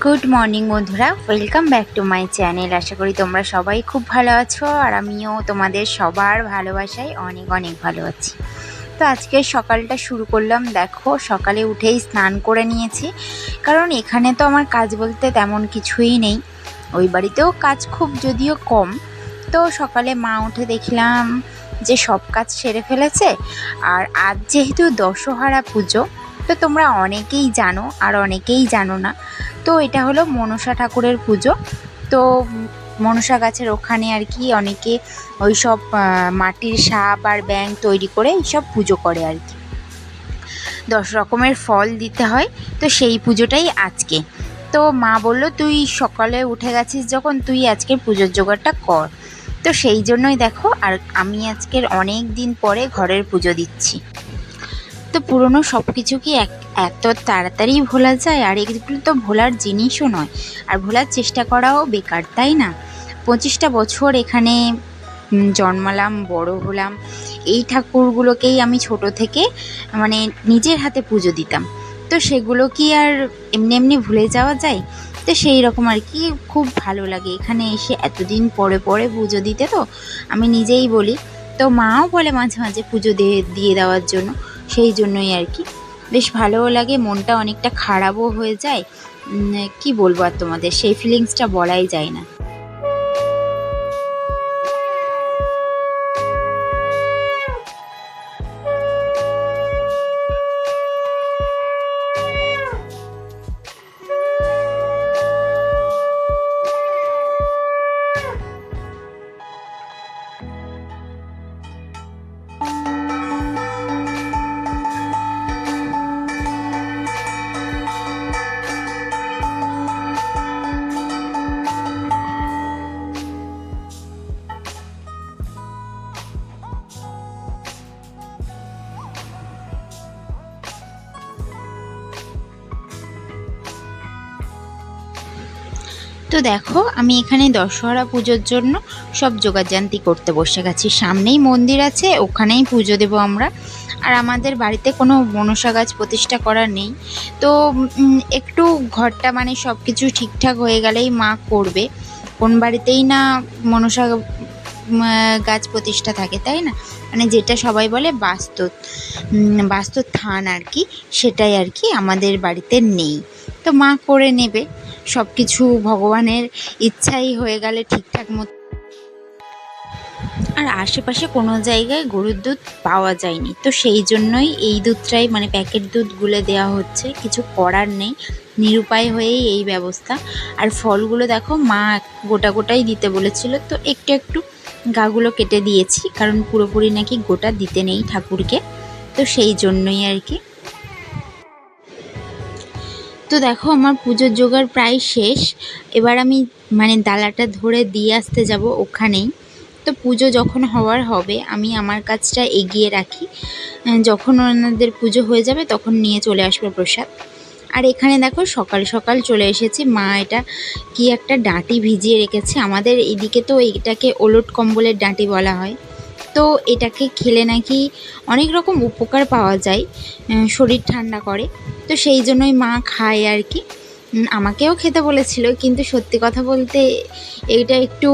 Good morning বন্ধুরা। Welcome back to my channel আশা করি তোমরা সবাই খুব ভালো আছো, আর আমিও তোমাদের সবার ভালোবাসায় অনেক অনেক ভালো আছি। তো আজকে সকালটা শুরু করলাম, দেখো, সকালে উঠেই স্নান করে নিয়েছি। কারণ এখানে তো আমার কাজ বলতে তেমন কিছুই নেই। ওই বাড়িতেও কাজ খুব যদিও কম। তো সকালে মা উঠে দেখলাম যে সব কাজ সেরে ফেলেছে। আর আজ যেহেতু দশহারা পুজো তো তোমরা অনেকেই জানো আর অনেকেই জানো না। তো এটা হলো মনসা ঠাকুরের পুজো। তো মনসা গাছের ওখানে আর কি অনেকে ওই সব মাটির সাপ আর ব্যাং তৈরি করে এইসব পুজো করে আর কি। দশ রকমের ফল দিতে হয়, তো সেই পুজোটাই আজকে। তো মা বলল, তুই সকালে উঠে গেছিস যখন, তুই আজকের পুজোর জোগাড়টা কর। তো সেই জন্যই দেখো, আর আমি আজকের অনেক দিন পরে ঘরের পুজো দিচ্ছি। তো পুরনো সব কিছু কি এক, এত তাড়াতাড়ি ভোলা যায়? আর এগুলো তো ভোলার জিনিসও নয়। আর ভোলার চেষ্টা করাও বেকার, তাই না? পঁচিশটা বছর এখানে জন্মালাম, বড় হলাম। এই ঠাকুরগুলোকেই আমি ছোট থেকে মানে নিজের হাতে পুজো দিতাম। তো সেগুলো কি আর এমনি এমনি ভুলে যাওয়া যায়? তো সেই রকম আর কি, খুব ভালো লাগে। এখানে এসে এতদিন পরে পরে পুজো দিতে তো, আমি নিজেই বলি। তো মাও বলে মাঝে মাঝে পুজো দিয়ে দিয়ে দেওয়ার জন্য। সেই জন্যই আর কি। বেশ ভালোও লাগে, মনটা অনেকটা খারাপও হয়ে যায়। কি বলব আর তোমাদের, সেই ফিলিংসটা বলাই যায় না। তো দেখো আমি এখানে দশহরা পুজোর জন্য সব জোগাড়জান্তি করতে বসে গেছি। সামনেই মন্দির আছে ওখানেই পুজো দেবো আমরা। আর আমাদের বাড়িতে কোনো মনসা গাছ প্রতিষ্ঠা করা নেই। তো একটু ঘরটা মানে সব কিছু ঠিকঠাক হয়ে গেলেই মা করবে। কোন বাড়িতেই না মনসা গাছ প্রতিষ্ঠা থাকে তাই না? মানে যেটা সবাই বলে বাস্তু উম, বাস্তু থান আর কি সেটাই আর কি আমাদের বাড়িতে নেই। তো মা করে নেবে। সব কিছু ভগবানের ইচ্ছাই হয়ে গেলে ঠিকঠাক মতো। আর আশেপাশে কোনো জায়গায় গরুর দুধ পাওয়া যায়নি। তো সেই জন্যই এই দুধটাই মানে প্যাকেট দুধ গুলে দেওয়া হচ্ছে। কিছু করার নেই। নিরুপায় হয়েই এই ব্যবস্থা। আর ফলগুলো দেখো, মা গোটা গোটাই দিতে বলেছিল। তো একটু একটু গাগুলো কেটে দিয়েছি। কারণ পুরোপুরি নাকি গোটা দিতে নেই ঠাকুরকে। তো সেই জন্যই আর কি। তো দেখো, আমার পুজোর জোগাড় প্রায় শেষ। এবার আমি মানে ডালাটা ধরে দিয়ে আসতে যাব ওখানেই। তো পুজো যখন হওয়ার হবে, আমি আমার কাজটা এগিয়ে রাখি। যখন ওনাদের পুজো হয়ে যাবে, তখন নিয়ে চলে আসবে প্রসাদ। আর এখানে দেখো, সকাল সকাল চলে এসেছি। মা এটা কি একটা ডাঁটি ভিজিয়ে রেখেছে। আমাদের এদিকে তো এটাকে ওলট কম্বলের ডাঁটি বলা হয়। তো এটাকে খেলে নাকি অনেক রকম উপকার পাওয়া যায় শরীর ঠান্ডা করে। তো সেই জন্যই মা খায় আর কি। আমাকেও খেতে বলেছিল, কিন্তু সত্যি কথা বলতে এইটা একটু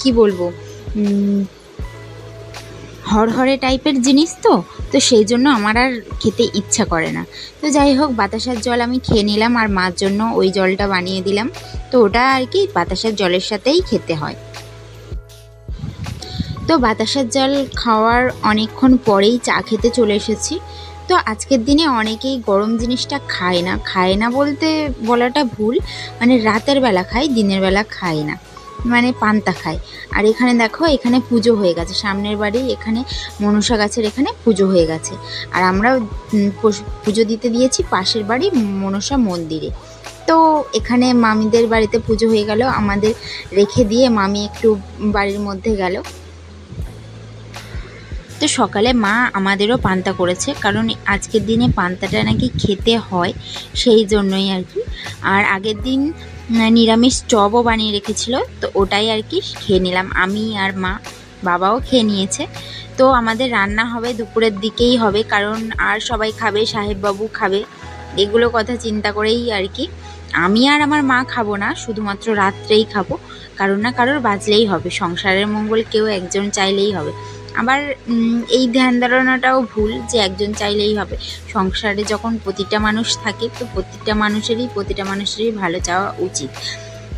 কি বলব হরহরে টাইপের জিনিস তো তো সেই জন্য আমার আর খেতে ইচ্ছা করে না। তো যাই হোক, বাতাসার জল আমি খেয়ে নিলাম আর মার জন্য ওই জলটা বানিয়ে দিলাম। তো ওটা আর কি বাতাসার জলের সাথেই খেতে হয়। তো বাতাসার জল খাওয়ার অনেকক্ষণ পরেই চা খেতে চলে এসেছি। তো আজকের দিনে অনেকেই গরম জিনিসটা খায় না। খায় না বলতে বলাটা ভুল মানে রাতের বেলা খায়, দিনের বেলা খায় না। মানে পান্তা খায়। আর এখানে দেখো, এখানে পুজো হয়ে গেছে। সামনের বাড়ি এখানে মনসা গাছের এখানে পুজো হয়ে গেছে। আর আমরা পুজো দিতে দিয়েছি পাশের বাড়ি মনসা মন্দিরে। তো এখানে মামিদের বাড়িতে পুজো হয়ে গেল। আমাদের রেখে দিয়ে মামি একটু বাড়ির মধ্যে গেল। তো সকালে মা আমাদেরও পান্তা করেছে, কারণ আজকের দিনে পান্তাটা নাকি খেতে হয় সেই জন্যই আর কি। আর আগের দিন নিরামিষ চপও বানিয়ে রেখেছিল, তো ওটাই আর কি খেয়ে নিলাম। আমি আর মা, বাবাও খেয়ে নিয়েছে। তো আমাদের রান্না হবে দুপুরের দিকেই হবে, কারণ আর সবাই খাবে, সাহেববাবু খাবে, এগুলো কথা চিন্তা করেই আর কি। আমি আর আমার মা খাব না, শুধুমাত্র রাত্রেই খাব, কারণ না কারোর বাজলেই হবে। সংসারের মঙ্গল কেউ একজন চাইলেই হবে। আবার এই ধ্যান ধারণাটাও ভুল যে একজন চাইলেই হবে। সংসারে যখন প্রতিটা মানুষ থাকে, তো প্রতিটা মানুষেরই প্রতিটা মানুষেরই ভালো চাওয়া উচিত।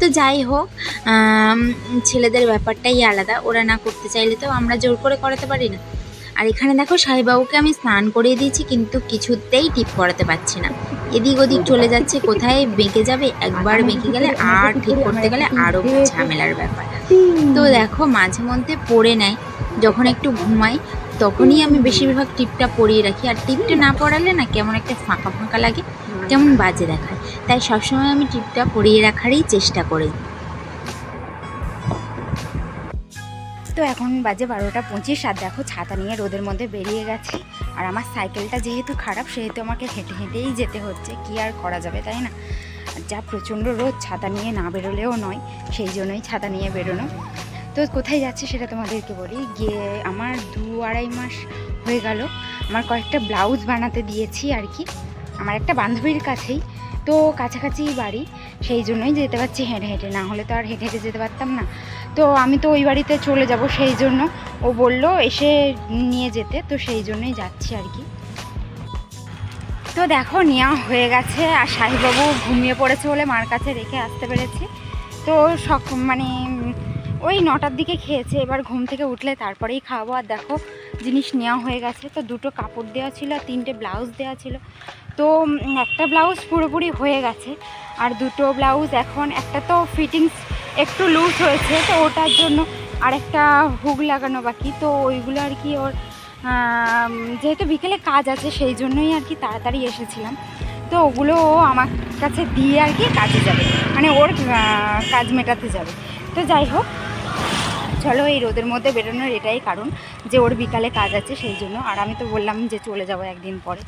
তো যাই হোক ছেলেদের ব্যাপারটাই আলাদা। ওরা না করতে চাইলে তো আমরা জোর করে করাতে পারি না। আর এখানে দেখো সাহেবাবুকে আমি স্নান করিয়ে দিয়েছি, কিন্তু কিছুতেই টিপ করাতে পারছি না। এদিক ওদিক চলে যাচ্ছে, কোথায় বেঁকে যাবে? একবার বেঁকে গেলে আর ঠিক করতে গেলে আরও ঝামেলার ব্যাপার। তো দেখো, মাঝে মধ্যে পড়ে নেয়। যখন একটু ঘুমাই, তখনই আমি বেশিরভাগ টিপটা পরিয়ে রাখি। আর টিপটা না পরালে না কেমন একটা ফাঁকা ফাঁকা লাগে, কেমন বাজে দেখায়। তাই সবসময় আমি টিপটা পরিয়ে রাখারই চেষ্টা করি। তো এখন বাজে বারোটা পঁচিশ, আর দেখো ছাতা নিয়ে রোদের মধ্যে বেরিয়ে গেছে। আর আমার সাইকেলটা যেহেতু খারাপ, সেহেতু আমাকে হেঁটে হেঁটেই যেতে হচ্ছে। কি আর করা যাবে, তাই না? যা প্রচণ্ড রোদ, ছাতা নিয়ে না বেরোলেও নয়, সেই জন্যই ছাতা নিয়ে বেরোনো। তো কোথায় যাচ্ছে সেটা তোমাদেরকে বলি। গিয়ে আমার দু আড়াই মাস হয়ে গেল। আমার কয়েকটা ব্লাউজ বানাতে দিয়েছি আর কি। আমার একটা বান্ধবীর কাছেই। তো কাছাকাছি বাড়ি। সেই জন্যই যেতে পারছি হেঁটে হেঁটে। না হলে তো আর হেঁটে হেঁটে যেতে পারতাম না। তো আমি তো ওই বাড়িতে চলে যাব সেই জন্য। ও বলল এসে নিয়ে যেতে। তো সেই জন্যই যাচ্ছি আর কি। তো দেখো, নেওয়া হয়ে গেছে। আর শাহিবাবু ঘুমিয়ে পড়েছে বলে মার কাছে রেখে আসতে পেরেছি। তো সক মানে ওই নটার দিকে খেয়েছে, এবার ঘুম থেকে উঠলে তারপরেই খাওয়াবো আর দেখো, জিনিস নেওয়া হয়ে গেছে, তো দুটো কাপড় দেওয়া ছিল আর তিনটে ব্লাউজ দেওয়া ছিল। তো একটা ব্লাউজ পুরোপুরি হয়ে গেছে, আর দুটো ব্লাউজ এখন, একটা তো ফিটিংস একটু লুজ হয়েছে, তো ওটার জন্য আর একটা হুক লাগানো বাকি। তো ওইগুলো আর কি ওর যেহেতু বিকেলে কাজ আছে, সেই জন্যই আর কি তাড়াতাড়ি এসেছিলাম। তো ওগুলো ও আমার কাছে দিয়ে আর কি কাজে যাবে মানে ওর কাজ মেটাতে যাবে। তো যাই হোক চলো এই রোদের মধ্যে বেরোনোর এটাই কারণ যে ওর বিকালে কাজ আছে সেই জন্য। আর আমি তো বললাম যে চলে যাব একদিন পরে।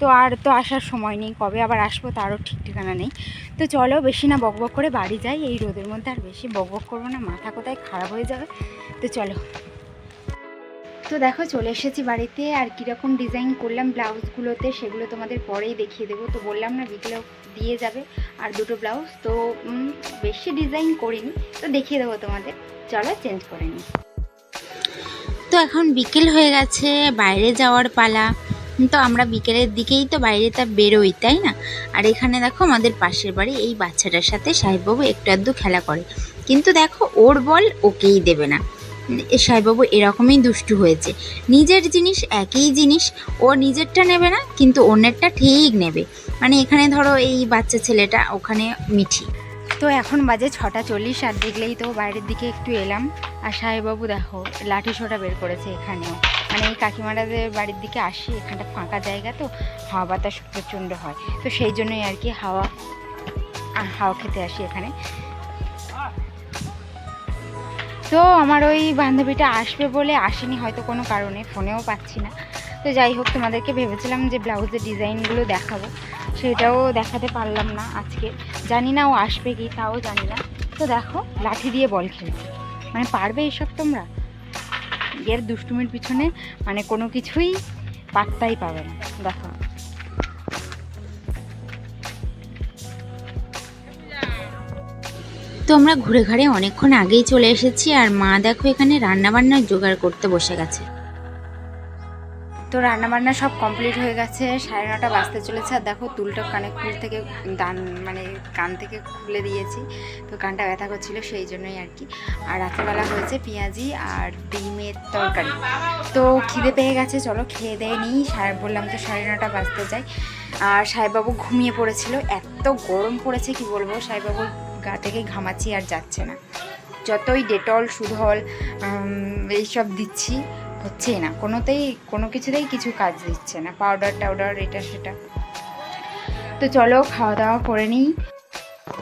তো আর তো আসার সময় নেই, কবে আবার আসব তারও ঠিক ঠিকানা নেই। তো চলো বেশি না বকবক করে বাড়ি যাই, এই রোদের মধ্যে আর বেশি বকবক করব না, মাথা কোথায় খারাপ হয়ে যাবে। তো চলো। তো দেখো চলে এসেছি বাড়িতে, আর কীরকম ডিজাইন করলাম ব্লাউজগুলোতে সেগুলো তোমাদের পরেই দেখিয়ে দেবো। তো বললাম না বিকেলেও দিয়ে যাবে আর দুটো ব্লাউজ, তো বেশি ডিজাইন করিনি, তো দেখিয়ে দেবো তোমাদের। চলো চেঞ্জ করে নিই। তো এখন বিকেল হয়ে গেছে, বাইরে যাওয়ার পালা। তো আমরা বিকেলের দিকেই তো বাইরে বাইরেটা বেরোই, তাই না? আর এখানে দেখো আমাদের পাশের বাড়ি এই বাচ্চাটার সাথে সাহেববাবু একটু আধটু খেলা করে। কিন্তু দেখো ওর বল ওকেই দেবে না। সাহেববাবু এরকমই দুষ্টু হয়েছে। নিজের জিনিস একই জিনিস, ও নিজেরটা নেবে না, কিন্তু অন্যেরটা ঠিক নেবে। মানে এখানে ধরো এই বাচ্চা ছেলেটা, ওখানে মিঠি। তো এখন বাজে ছটা চল্লিশ আর দেখলেই তো বাইরের দিকে একটু এলাম। আর সাহেববাবু দেখো, লাঠি সোটা বের করেছে এখানেও। মানে এই কাকিমারাদের বাড়ির দিকে আসি, এখানটা ফাঁকা জায়গা তো, হাওয়া বাতাস প্রচণ্ড হয়। তো সেই জন্যই আর কি হাওয়া হাওয়া খেতে আসি এখানে। তো আমার ওই বান্ধবীটা আসবে বলে আসেনি হয়তো কোনো কারণে, ফোনেও পাচ্ছি না। তো যাই হোক, তোমাদেরকে ভেবেছিলাম যে ব্লাউজের ডিজাইনগুলো দেখাবো। সেটাও দেখাতে পারলাম না আজকে। জানি না ও আসবে কি, তাও জানি না। তো দেখো, লাঠি দিয়ে বল খেলছে। মানে পারবে এইসব তোমরা? এর দুষ্টুমির পিছনে মানে কোনো কিছুই পাত্তাই পাবে না। দেখো। তো আমরা ঘুরে ঘাড়ে অনেকক্ষণ আগেই চলে এসেছি আর মা দেখো এখানে রান্না বান্নার জোগাড় করতে বসে গেছে। তো রান্না বান্না সব কমপ্লিট হয়ে গেছে, সাড়ে নটা বাজতে চলেছে। আর দেখো, তুলটা কানে খুল থেকে দান মানে কান থেকে খুলে দিয়েছি। তো কানটা ব্যথা করছিল সেই জন্যই আর কি। আর রাত্রেবেলা হয়েছে পেঁয়াজি আর ডিমের তরকারি। তো খিদে পেয়ে গেছে, চলো খেয়ে দেয় নিই। বললাম তো সাড়ে নটা বাজতে যাই আর সাহেববাবু ঘুমিয়ে পড়েছিল, এত গরম পড়েছে, কি বলব? সাহেববাবুর গা থেকে ঘামাচ্ছি আর যাচ্ছে না। যতই ডেটল, সুধল এইসব দিচ্ছি হচ্ছেই না। কোনোতেই, কোনো কিছুতেই কিছু কাজ দিচ্ছে না। পাউডার টাউডার এটা সেটা। তো চলো খাওয়া দাওয়া করে নিই।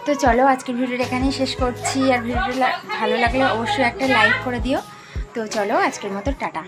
তো চলো, আজকের ভিডিওটা এখানেই শেষ করছি। আর ভিডিওটা ভালো লাগলে অবশ্যই একটা লাইক করে দিও। তো চলো, আজকের মতো টাটা।